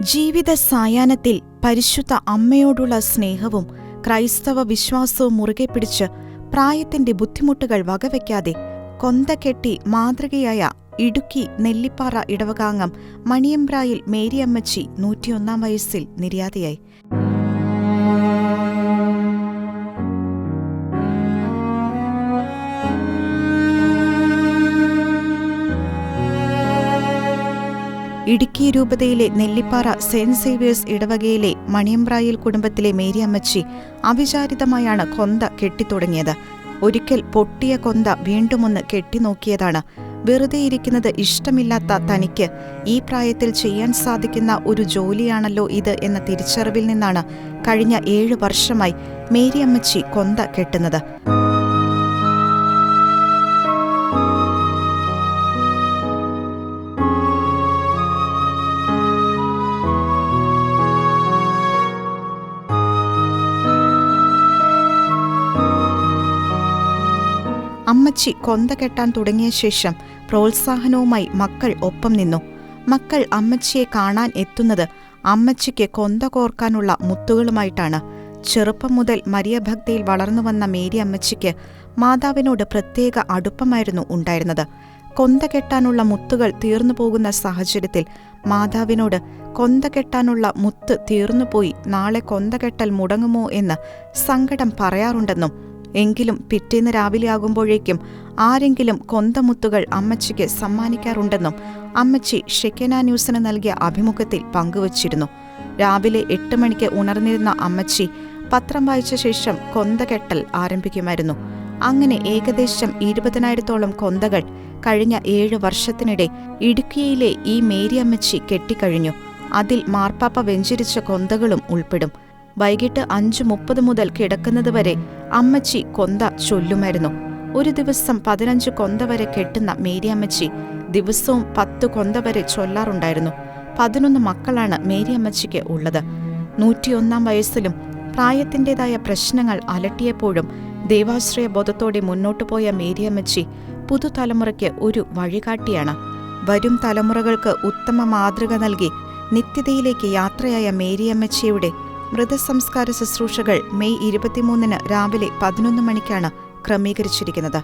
ജീവിത സായാഹ്നത്തിൽ പരിശുദ്ധ അമ്മയോടുള്ള സ്നേഹവും ക്രൈസ്തവ വിശ്വാസവും മുറുകെ പിടിച്ച് പ്രായത്തിന്റെ ബുദ്ധിമുട്ടുകൾ വകവയ്ക്കാതെ കൊന്തകെട്ടി മാതൃകയായ ഇടുക്കി നെല്ലിപ്പാറ ഇടവകാംഗം മണിയമ്പ്രായിൽ മേരിയമ്മച്ചി നൂറ്റിയൊന്നാം വയസ്സിൽ നിര്യാതയായി. ഇടുക്കി രൂപതയിലെ നെല്ലിപ്പാറ സെന്റ് സേവിയേഴ്സ് ഇടവകയിലെ മണിയമ്പ്രായിൽ കുടുംബത്തിലെ മേരിയമ്മച്ചി അവിചാരിതമായാണ് കൊന്ത കെട്ടിത്തുടങ്ങിയത്. ഒരിക്കൽ പൊട്ടിയ കൊന്ത വീണ്ടുമൊന്ന് കെട്ടിനോക്കിയതാണ്. വെറുതെ ഇരിക്കുന്നത് ഇഷ്ടമില്ലാത്ത തനിക്ക് ഈ പ്രായത്തിൽ ചെയ്യാൻ സാധിക്കുന്ന ഒരു ജോലിയാണല്ലോ ഇത് എന്ന തിരിച്ചറിവിൽ നിന്നാണ് കഴിഞ്ഞ ഏഴു വർഷമായി മേരിയമ്മച്ചി കൊന്ത കെട്ടുന്നത്. അമ്മച്ചി കൊന്ത കെട്ടാൻ തുടങ്ങിയ ശേഷം പ്രോത്സാഹനവുമായി മക്കൾ ഒപ്പം നിന്നു. മക്കൾ അമ്മച്ചിയെ കാണാൻ എത്തുന്നത് അമ്മച്ചിക്ക് കൊന്ത കോർക്കാനുള്ള മുത്തുകളുമായിട്ടാണ്. ചെറുപ്പം മുതൽ മരിയഭക്തിയിൽ വളർന്നു വന്ന മേരി അമ്മച്ചിക്ക് മാതാവിനോട് പ്രത്യേക അടുപ്പമായിരുന്നു ഉണ്ടായിരുന്നത്. കൊന്ത കെട്ടാനുള്ള മുത്തുകൾ തീർന്നു പോകുന്ന സാഹചര്യത്തിൽ മാതാവിനോട് കൊന്ത കെട്ടാനുള്ള മുത്ത് തീർന്നുപോയി നാളെ കൊന്ത കെട്ടൽ മുടങ്ങുമോ എന്ന് സങ്കടം പറയാറുണ്ടെന്നും എങ്കിലും പിറ്റേന്ന് രാവിലെയാകുമ്പോഴേക്കും ആരെങ്കിലും കൊന്തമുത്തുകൾ അമ്മച്ചിക്ക് സമ്മാനിക്കാറുണ്ടെന്നും അമ്മച്ചി ഷെക്കന ന്യൂസിന് നൽകിയ അഭിമുഖത്തിൽ പങ്കുവച്ചിരുന്നു. രാവിലെ എട്ട് മണിക്ക് ഉണർന്നിരുന്ന അമ്മച്ചി പത്രം വായിച്ച ശേഷം കൊന്തകെട്ടൽ ആരംഭിക്കുമായിരുന്നു. അങ്ങനെ ഏകദേശം ഇരുപതിനായിരത്തോളം കൊന്തകൾ കഴിഞ്ഞ ഏഴ് വർഷത്തിനിടെ ഇടുക്കിയിലെ ഈ മേരി അമ്മച്ചി കെട്ടിക്കഴിഞ്ഞു. അതിൽ മാർപ്പാപ്പ വെഞ്ചരിച്ച കൊന്തകളും ഉൾപ്പെടും. വൈകിട്ട് അഞ്ചു മുപ്പത് മുതൽ കിടക്കുന്നത് വരെ അമ്മച്ചി കൊന്ത ചൊല്ലുമായിരുന്നു. ഒരു ദിവസം പതിനഞ്ച് കൊന്ത വരെ കെട്ടുന്ന മേരി അമ്മച്ചി ദിവസവും പത്ത് കൊന്ത വരെ ചൊല്ലാറുണ്ടായിരുന്നു. പതിനൊന്ന് മക്കളാണ് മേരി അമ്മച്ചിക്ക് ഉള്ളത്. നൂറ്റിയൊന്നാം വയസ്സിലും പ്രായത്തിന്റെതായ പ്രശ്നങ്ങൾ അലട്ടിയപ്പോഴും ദേവാശ്രയ ബോധത്തോടെ മുന്നോട്ടു പോയ മേരിയമ്മച്ചി പുതുതലമുറയ്ക്ക് ഒരു വഴികാട്ടിയാണ്. വരും തലമുറകൾക്ക് ഉത്തമ മാതൃക നൽകി നിത്യതയിലേക്ക് യാത്രയായ മേരിയമ്മച്ചിയുടെ മൃതസംസ്കാര ശുശ്രൂഷകൾ മെയ് ഇരുപത്തിമൂന്നിന് രാവിലെ പതിനൊന്ന് മണിക്കാണ് ക്രമീകരിച്ചിരിക്കുന്നത്.